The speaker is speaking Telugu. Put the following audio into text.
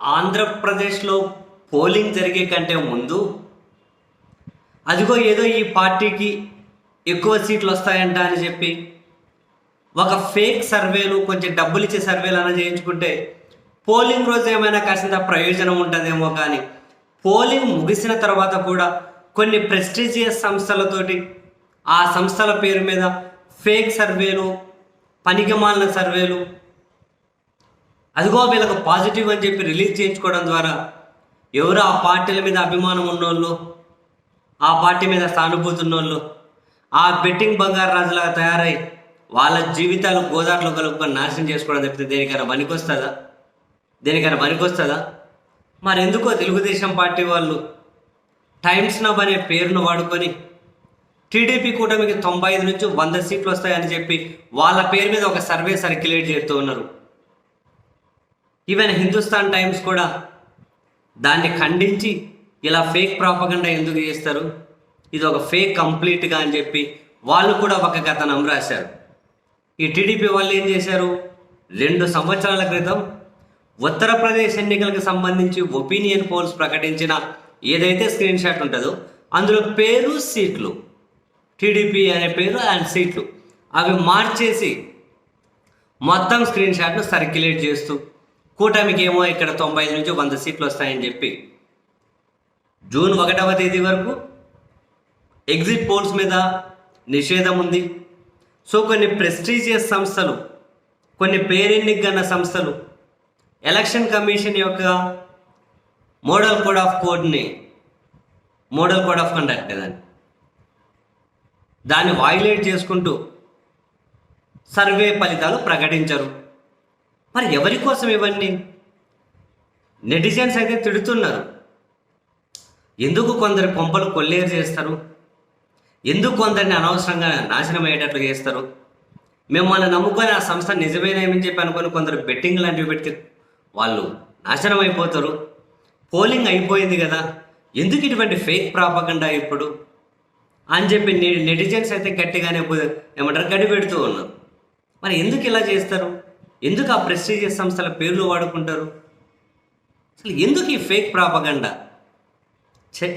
ఆంధ్రప్రదేశ్లో పోలింగ్ జరిగే కంటే ముందు అదిగో ఏదో ఈ పార్టీకి ఎక్కువ సీట్లు వస్తాయంట అని చెప్పి ఒక ఫేక్ సర్వేలు కొంచెం డబ్బులు ఇచ్చే సర్వేలు అలా చేయించుకుంటే పోలింగ్ రోజు ఏమైనా కాసింత ప్రయోజనం ఉంటుందేమో కానీ పోలింగ్ ముగిసిన తర్వాత కూడా కొన్ని ప్రెస్టీజియస్ సంస్థలతోటి ఆ సంస్థల పేరు మీద ఫేక్ సర్వేలు పనికిమాలిన సర్వేలు అదిగో వీళ్ళకు పాజిటివ్ అని చెప్పి రిలీజ్ చేయించుకోవడం ద్వారా ఎవరు ఆ పార్టీల మీద అభిమానం ఉన్నోళ్ళు ఆ పార్టీ మీద సానుభూతి ఉన్నోళ్ళు ఆ బెట్టింగ్ బంగారు రాజులాగా తయారై వాళ్ళ జీవితాలు గోదాట్లో కలుపుకొని నాశనం చేసుకోవడం తప్పితే దేనికైనా పనికొస్తుందా? దేనికైనా పనికొస్తుందా? మరి ఎందుకో తెలుగుదేశం పార్టీ వాళ్ళు టైమ్స్ నబ్ అనే పేరును వాడుకొని టీడీపీ కూటమికి తొంభై ఐదు నుంచి వంద సీట్లు వస్తాయని చెప్పి వాళ్ళ పేరు మీద ఒక సర్వే సర్క్యులేట్ చేస్తూ ఉన్నారు. ఈవెన్ హిందుస్థాన్ టైమ్స్ కూడా దాన్ని ఖండించి ఇలా ఫేక్ ప్రాపగండా ఎందుకు చేస్తారు? ఇది ఒక ఫేక్ కంప్లీట్గా అని చెప్పి వాళ్ళు కూడా ఒక కథనం రాశారు. ఈ టీడీపీ వాళ్ళు ఏం చేశారు? రెండు సంవత్సరాల క్రితం ఉత్తరప్రదేశ్ ఎన్నికలకు సంబంధించి ఒపీనియన్ పోల్స్ ప్రకటించిన ఏదైతే స్క్రీన్ షాట్ ఉంటుందో అందులో పేరు సీట్లు. టీడీపీ అనే పేరు అండ్ సీట్లు. అవి మార్చేసి మొత్తం స్క్రీన్ షాట్ను సర్క్యులేట్ చేస్తూ కూటమికి ఏమో ఇక్కడ తొంభై ఐదు నుంచి వంద సీట్లు వస్తాయని చెప్పి. జూన్ ఒకటవ తేదీ వరకు ఎగ్జిట్ పోల్స్ మీద నిషేధం ఉంది. సో కొన్ని ప్రెస్టీజియస్ సంస్థలు కొన్ని పేరెన్నిక గన్న సంస్థలు ఎలక్షన్ కమిషన్ యొక్క మోడల్ కోడ్ ఆఫ్ కోడ్ని మోడల్ కోడ్ ఆఫ్ కండక్ట్ దాన్ని దాన్ని వాయిలేట్ చేసుకుంటూ సర్వే ఫలితాలు ప్రకటించరు. మరి ఎవరి కోసం ఇవన్నీ నెటిజన్స్ అయితే తిడుతున్నారు. ఎందుకు కొందరు కొంపలు కొల్లేరు చేస్తారు? ఎందుకు కొందరిని అనవసరంగా నాశనం అయ్యేటట్లు చేస్తారు? మిమ్మల్ని నమ్ముకొని ఆ సంస్థ నిజమేనేమని చెప్పి అనుకొని కొందరు బెట్టింగ్ లాంటివి పెట్టి వాళ్ళు నాశనం అయిపోతారు. పోలింగ్ అయిపోయింది కదా. ఎందుకు ఇటువంటి ఫేక్ ప్రాపకుండా ఇప్పుడు? అని చెప్పి నెటిజన్స్ అయితే గట్టిగానే ఏమంటారు గడి పెడుతూ ఉన్నారు. మరి ఎందుకు ఇలా చేస్తారు? ఎందుకు ఆ ప్రెస్టీజియస్ సంస్థల పేర్లు వాడుకుంటారు? అసలు ఎందుకు ఈ ఫేక్ ప్రాపగండా ఛే